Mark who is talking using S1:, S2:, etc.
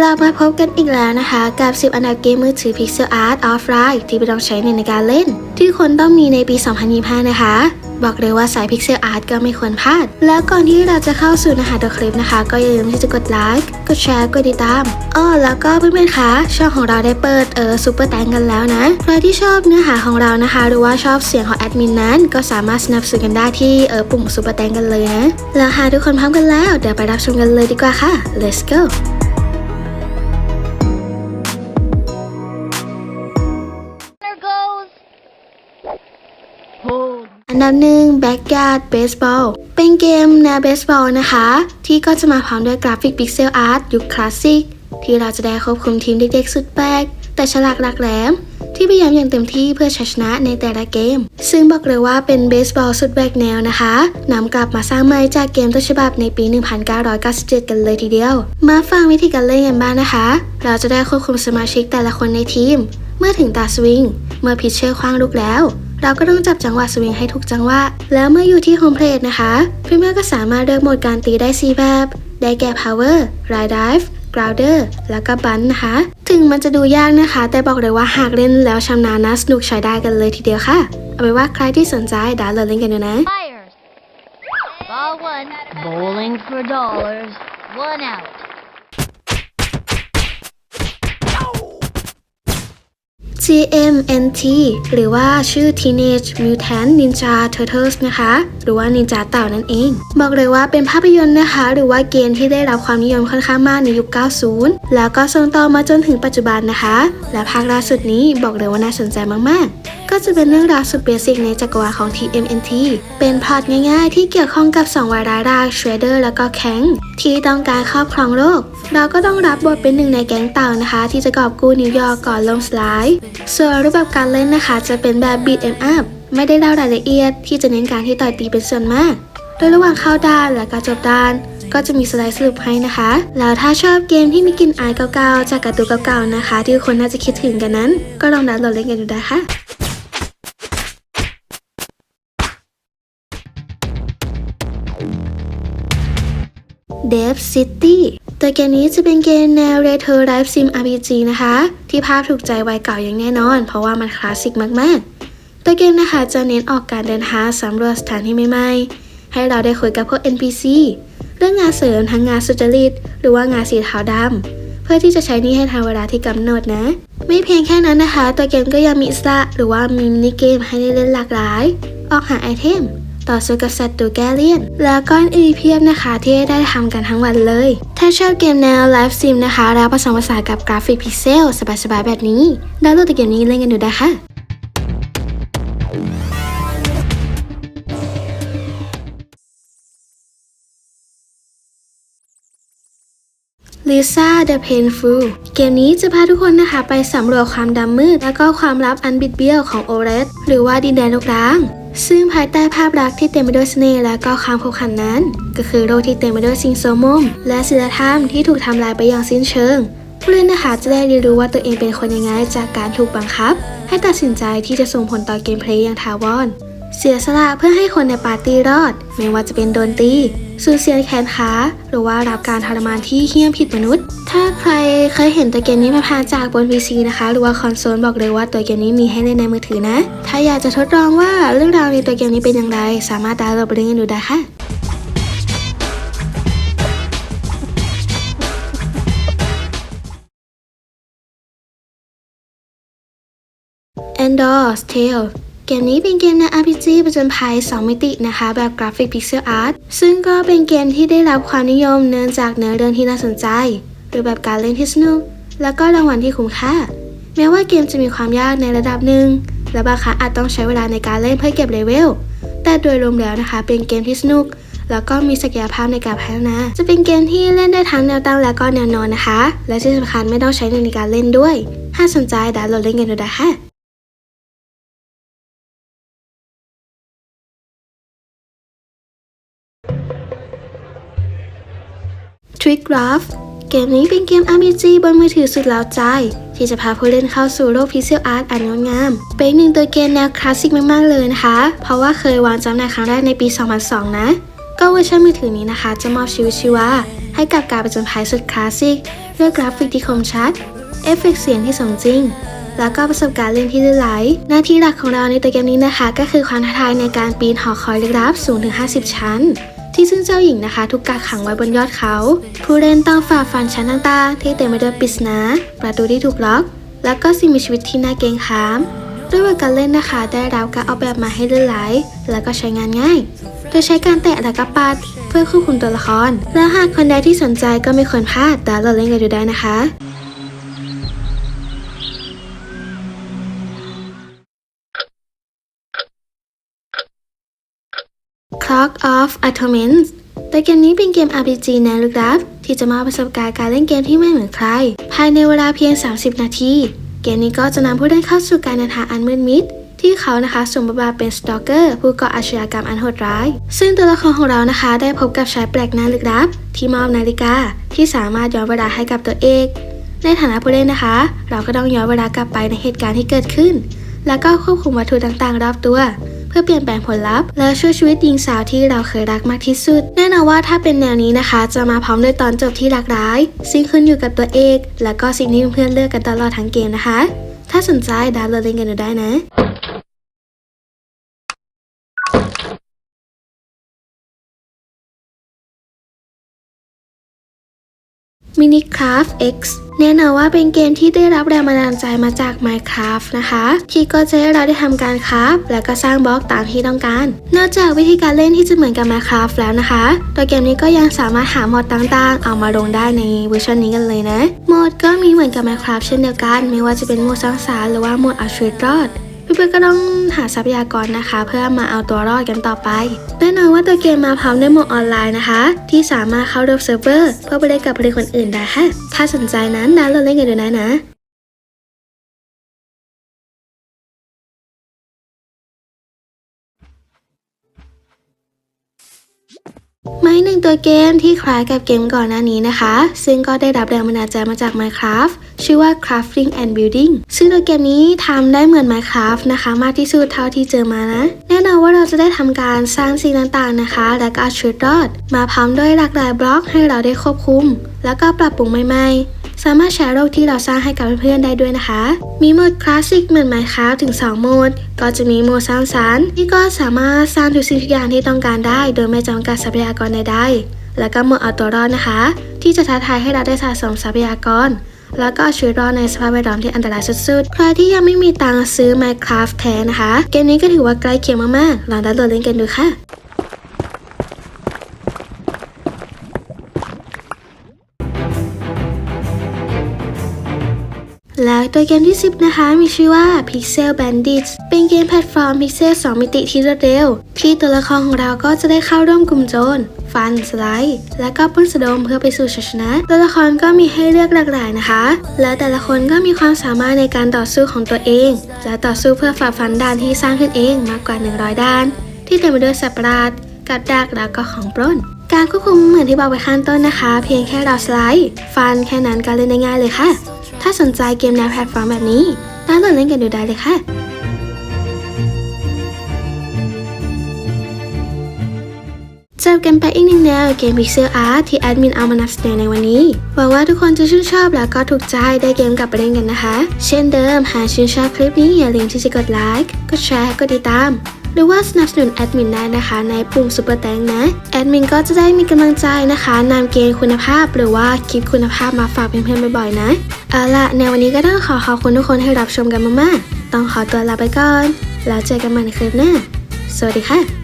S1: กลับมาพบกันอีกแล้วนะคะ กับ 10 อันดับเกมมือถือ Pixel Art Offline ที่ไม่ต้องใช้ในการเล่น ที่คนต้องมีในปี 2025 นะคะ บอกเลยว่าสาย Pixel Art ก็ไม่ควรพลาด แล้วก่อนที่เราจะเข้าสู่เนื้อหาตัวคลิปนะคะ ก็อย่าลืมที่จะกดไลค์กดแชร์กดติดตามอ้อแล้วก็เพื่อนๆคะช่องของเราได้เปิดเออซูเปอร์แตงกันแล้วนะใครที่ชอบเนื้อหาของเรานะคะ หรือว่าชอบเสียงของแอดมินนั้น ก็สามารถสนับสนุนกันได้ที่เออปุ่มซูเปอร์แตงกันเลยนะแล้วหากทุกคนพร้อมกันแล้วเดี๋ยวไปรับชมกันเลยดีกว่าค่ะ let's go อันดับหนึ่ง Backyard Baseball เป็นเกมแนวเบสบอลนะคะ ที่ก็จะมาพร้อมด้วยกราฟิกพิกเซลอาร์ตยุคคลาสสิกที่เราจะได้ควบคุมทีมเด็กๆสุดแปลกแต่ฉลาดหลักแหลม ที่พยายามอย่างเต็มที่เพื่อชัยชนะในแต่ละเกม ซึ่งบอกเลยว่าเป็นเบสบอลสุดแบกแนวนะคะนำกลับมาสร้างใหม่จากเกมต้นฉบับในปี 1997 กันเลยทีเดียว มาฟังวิธีการเล่นกันบ้างนะคะ เราจะได้ควบคุมสมาชิกแต่ละคนในทีม เมื่อถึงตาสวิงเมื่อพิชเชอร์คว้างลูกแล้ว เราก็ต้องจับจังหวะสวิงให้ถูกจังหวะ แล้วเมื่ออยู่ที่โฮมเพลทนะคะ เพื่อนๆก็สามารถเลือกโหมดการตีได้ 4 แบบ ได้แก่ power ride dive grounder แล้วก็บันนะคะ ถึงมันจะดูยากนะคะ แต่บอกเลยว่าหากเล่นแล้วชำนาญนะสนุกใช้ได้กันเลยทีเดียวค่ะ เอาเป็นว่าใครที่สนใจดาวน์โหลดเล่นกันดูนะ
S2: Ball one. Bowling for dollars. One out.
S1: TMNT หรือว่าชื่อ Teenage Mutant Ninja Turtles นะคะ หรือว่านินจาเต่านั่นเอง บอกเลยว่าเป็นภาพยนตร์นะคะ หรือว่าเกมที่ได้รับความนิยมค่อนข้างมากในยุค 90 แล้วก็ส่งต่อมาจนถึงปัจจุบันนะคะ และภาคล่าสุดนี้บอกเลยว่าน่าสนใจมากๆก็ จะเป็นเรื่องราวสุดเบสิกในจักรวาลของ TMNT เป็นพอตง่ายๆ ที่เกี่ยวข้องกับสองวายร้ายรากเชรเดอร์แล้วก็แข็งที่ต้องการครอบครองโลก เราก็ต้องรับบทเป็นหนึ่งในแก๊งเต่านะคะ ที่จะกอบกู้นิวยอร์กก่อนล่มสลาย ส่วนรูปแบบการเล่นนะคะ จะเป็นแบบ beat em up ไม่ได้เล่ารายละเอียด ที่จะเน้นการที่ต่อยตีเป็นส่วนมาก โดยระหว่างเข้าด้านและการจบด้านก็จะมีสไลด์สรุปให้นะคะ แล้วถ้าชอบเกมที่มีกลิ่นอายเก่าๆ จากการ์ตูนเก่าๆ นะคะ ที่คนน่าจะคิดถึงกันนั้น ก็ลองดาวน์โหลดเล่นกันดูได้ค่ะ Dev City ตัวเกมนี้จะเป็นเกมแนว Retro Life Sim RPG นะคะ ที่ภาพถูกใจวัยเก่าอย่างแน่นอน เพราะว่ามันคลาสสิกมากๆตัวเกมนะคะจะเน้นออกการเดินทางสำรวจสถานที่ใหม่ๆ ให้เราได้คุยกับพวก NPC เรื่องงานเสริมทั้งงานสุจริต หรือว่างานสีเทาดำเพื่อที่จะใช้นี่ให้ทันเวลาที่กำหนดนะ ไม่เพียงแค่นั้นนะคะ ตัวเกมก็ยังมีสระหรือว่ามีมินิเกมให้ได้เล่นหลากหลาย ออกหาไอเทม ต่อสู้กับศัตรูแกเลียน แล้วก็อื่นเพียบนะคะที่ได้ทำกันทั้งวันเลย ถ้าชอบเกมแนวไลฟ์ซิมนะคะ แล้วผสมผสานกับกราฟิกพิกเซลสบายๆแบบนี้ดาวน์โหลดเกมนี้เล่นกันดูได้ค่ะ Lisa the Painful เกมนี้จะพาทุกคนนะคะไปสำรวจความดำมืด แล้วก็ความลับอันบิดเบี้ยวของโอเรสหรือว่าดินแดนลูกร้าง ซึ่งภายใต้ภาพลักษณ์ที่เต็มไปด้วยเสน่ห์และก็ความผูกพันนั้น ก็คือโลกที่เต็มไปด้วยสิ่งโสมม และศีลธรรมที่ถูกทำลายไปอย่างสิ้นเชิง ผู้เล่นนะคะจะได้เรียนรู้ว่าตัวเองเป็นคนยังไงจากการถูกบังคับ ให้ตัดสินใจที่จะส่งผลต่อเกมเพลย์อย่างถาวรเสียสละเพื่อให้คนในปาร์ตี้รอด ไม่ว่าจะเป็นโดนตี สูญเสียแขนขาหรือว่ารับการทรมานที่เหี้ยมผิดมนุษย์ ถ้าใครเคยเห็นตัวเกมนี้มาผ่านจากบน PC นะคะ หรือว่าคอนโซลบอกเลยว่าตัวเกมนี้มีให้เล่นในมือถือนะ ถ้าอยากจะทดลองว่าเรื่องราวในตัวเกมนี้เป็นอย่างไร สามารถดาวน์โหลดไปเล่นกันดูได้ค่ะ Endor's Tale เเกมนี้เป็นเกมแนว RPG ประจนภัย 2 มิตินะคะ แบบกราฟิกพิกเซลอาร์ตซึ่งก็เป็นเกมที่ได้รับความนิยมเนื่องจากเนื้อเรื่องที่น่าสนใจ หรือแบบการเล่นที่สนุก แล้วก็รางวัลที่คุ้มค่า แม้ว่าเกมจะมีความยากในระดับหนึ่ง และบางครั้งอาจต้องใช้เวลาในการเล่นเพื่อเก็บเลเวล แต่โดยรวมแล้วนะคะ เป็นเกมที่สนุก แล้วก็มีศักยภาพในการพัฒนา จะเป็นเกมที่เล่นได้ทั้งแนวตั้งและก็แนวนอนนะคะ และที่สำคัญไม่ต้องใช้เงินในการเล่นด้วย ถ้าสนใจดาวน์โหลดเล่นกันดูได้ค่ะ Trick Graph เกมนี้เป็นเกม RPG บนมือถือสุดเล้าใจ ที่จะพาผู้เล่นเข้าสู่โลกพิเซลอาร์ตอันงดงาม เป็นหนึ่งตัวเกมแนวคลาสสิกมาก ๆ เลยนะคะ เพราะว่าเคยวางจำหน่ายครั้งแรกในปี 2002 นะ ก็เวอร์ชันมือถือนี้นะคะ จะมอบชีวิตชีวาให้กับการประจนภัยสุดคลาสสิกด้วยกราฟิกที่คมชัด เอฟเฟกต์เสียงที่สมจริงแล้วก็ประสบการณ์เล่นที่ลื่นไหล หน้าที่หลักของเราในตัวเกมนี้นะคะ ก็คือความท้าทายในการปีนหอคอยลึกลับสูงถึง 50 ชั้น ที่ซึ่งเจ้าหญิงนะคะ ถูกกักขังไว้บนยอดเขา ผู้เล่นต้องฝ่าฟันชั้นต่างๆที่เต็มไปด้วยปริศนาประตูที่ถูกล็อก แล้วก็สิ่งมีชีวิตที่น่าเกรงขามด้วยบทการเล่นนะคะ ได้รับการออกแบบมาให้ลื่นไหลแล้วก็ใช้งานง่าย โดยใช้การแตะและก็ปัดเพื่อควบคุมตัวละคร และหากคนใดที่สนใจก็ไม่ควรพลาดดาวน์โหลดเล่นกันดูได้นะคะ Clock of Atonement แต่เกมนี้เป็นเกม RPG แนวลึกลับที่จะมาประสบการณ์การเล่นเกมที่ไม่เหมือนใคร ภายในเวลาเพียง 30 นาที เกมนี้ก็จะนำผู้เล่นเข้าสู่การเดินทางอันมืดมิดที่เขานะคะสวมบทบาทเป็นสตอกเกอร์ผู้ก่ออาชญากรรมอันโหดร้าย ซึ่งตัวละครของเรานะคะ ได้พบกับชายแปลกหน้าลึกลับ ที่มอบนาฬิกา ที่สามารถย้อนเวลาให้กับตัวเอง ในฐานะผู้เล่นนะคะ เราก็ต้องย้อนเวลากลับไปในเหตุการณ์ที่เกิดขึ้น แล้วก็ควบคุมวัตถุต่างๆ รอบตัว พื่อเปลี่ยนแปลงผลลัพธ์และช่วยชีวิตหญิงสาวที่เราเคยรักมากที่สุด แน่นอนว่าถ้าเป็นแนวนี้นะคะ จะมาพร้อมด้วยตอนจบที่หลากหลายซึ่งขึ้นอยู่กับตัวเอก และก็สิ่งที่เพื่อนเลือกกันตลอดทั้งเกมนะคะ ถ้าสนใจดาวน์โหลดเล่นกันดูได้นะ Minecraft X แน่นอนว่าเป็นเกมที่ได้รับแรงบันดาลใจมาจาก Minecraft นะคะ ที่ก็จะให้เราได้ทำการคราฟและก็สร้างบล็อกตามที่ต้องการ นอกจากวิธีการเล่นที่จะเหมือนกับ Minecraft แล้วนะคะตัวเกมนี้ก็ยังสามารถหาโหมดต่างๆ เอามาลงได้ในเวอร์ชันนี้กันเลยนะ โหมดก็มีเหมือนกับ Minecraft เช่นเดียวกัน ไม่ว่าจะเป็นโหมดสร้างสรรหรือว่าโหมดเอาชีวิตรอด เพื่อนๆก็ต้องหาทรัพยากรนะคะ เพื่อมาเอาตัวรอดกันต่อไปแน่นอนว่าตัวเกมมาพร้อมด้วยโหมดออนไลน์นะคะ ที่สามารถเข้าเดิมเซิร์ฟเวอร์เพื่อไปเล่นกับเพื่อนคนอื่นได้ค่ะถ้าสนใจนั้นดาวน์โหลดเล่นกันดูได้นะ ไม้หนึ่งตัวเกมที่คล้ายกับเกมก่อนหน้านี้นะคะ ซึ่งก็ได้รับแรงบันดาลใจมาจาก Minecraft ชื่อว่า Crafting and Building ซึ่งตัวเกมนี้ทำได้เหมือน Minecraft นะคะ มากที่สุดเท่าที่เจอมานะ แน่นอนว่าเราจะได้ทำการสร้างสิ่งต่างๆนะคะ และก็เอาชุดรอด มาพร้อมด้วยหลากหลายบล็อกให้เราได้ควบคุม แล้วก็ปรับปรุงใหม่ๆ สามารถแชร์โลกที่เราสร้างให้กับเพื่อนๆได้ด้วยนะคะ มีโหมดคลาสสิกเหมือน Minecraft ถึง 2 โหมด ก็จะมีโหมดสร้างสรรค์ที่ก็สามารถสร้างทุกสิ่งทุกอย่างที่ต้องการได้ โดยไม่จำกัดทรัพยากรใดๆแล้วก็โหมดเอาตัวรอดนะคะ ที่จะท้าทายให้เราได้สะสมทรัพยากรแล้วก็ชีวิตรอดในสภาพแวดล้อมที่อันตรายสุดๆ ใครที่ยังไม่มีตังค์ซื้อ Minecraft แท้นะคะ เกมนี้ก็ถือว่าใกล้เคียงมากๆ ลองดาวน์โหลดเล่นกันดูค่ะ แล้วตัวเกมที่ 10 นะคะ มีชื่อว่า Pixel Bandits เป็นเกมแพลตฟอร์ม Pixel 2 มิติที่รวดเร็ว ที่ตัวละครของเราก็จะได้เข้าร่วมกลุ่มโจร ฟัน สไลด์ และก็ปล้นสะดมเพื่อไปสู่ชัยชนะ ตัวละครก็มีให้เลือกหลากหลายนะคะ และแต่ละคนก็มีความสามารถในการต่อสู้ของตัวเอง และต่อสู้เพื่อฝ่าฟันด่านที่สร้างขึ้นเองมากกว่า 100ด้าน ที่เต็มไปด้วยสัตว์ประหลาดกับดักแล้วก็ของปล้น การควบคุมเหมือนที่บอกไปข้างต้นนะคะ เพียงแค่เราสไลด์ ฟันแค่นั้นก็เล่นได้ง่ายเลยค่ะ ถ้าสนใจเกมแนวแพลตฟอร์มแบบนี้ดาวน์โหลดเล่นกันดูได้เลยค่ะจบกันไปอีกหนึ่งแนวเกม Pixel Art ที่แอดมินเอามานำเสนอในวันนี้ หวังว่าทุกคนจะชื่นชอบแล้วก็ถูกใจได้เกมกลับไปเล่นกันนะคะ เช่นเดิมหากชื่นชอบคลิปนี้อย่าลืมที่จะกดไลค์ กดแชร์ กดติดตาม รือว่าสนับสนุนแอดมินได้นะคะ ในปุ่มซุปเปอร์แตงนะ แอดมินก็จะได้มีกำลังใจนะคะนำเกมคุณภาพ หรือว่าคลิปคุณภาพมาฝากเพื่อนๆบ่อยๆนะเอาล่ะในวันนี้ก็ต้องขอขอบคุณทุกคนให้รับชมกันมากๆ ต้องขอตัวลาไปก่อน แล้วเจอกันใหม่ในคลิปหน้า สวัสดีค่ะ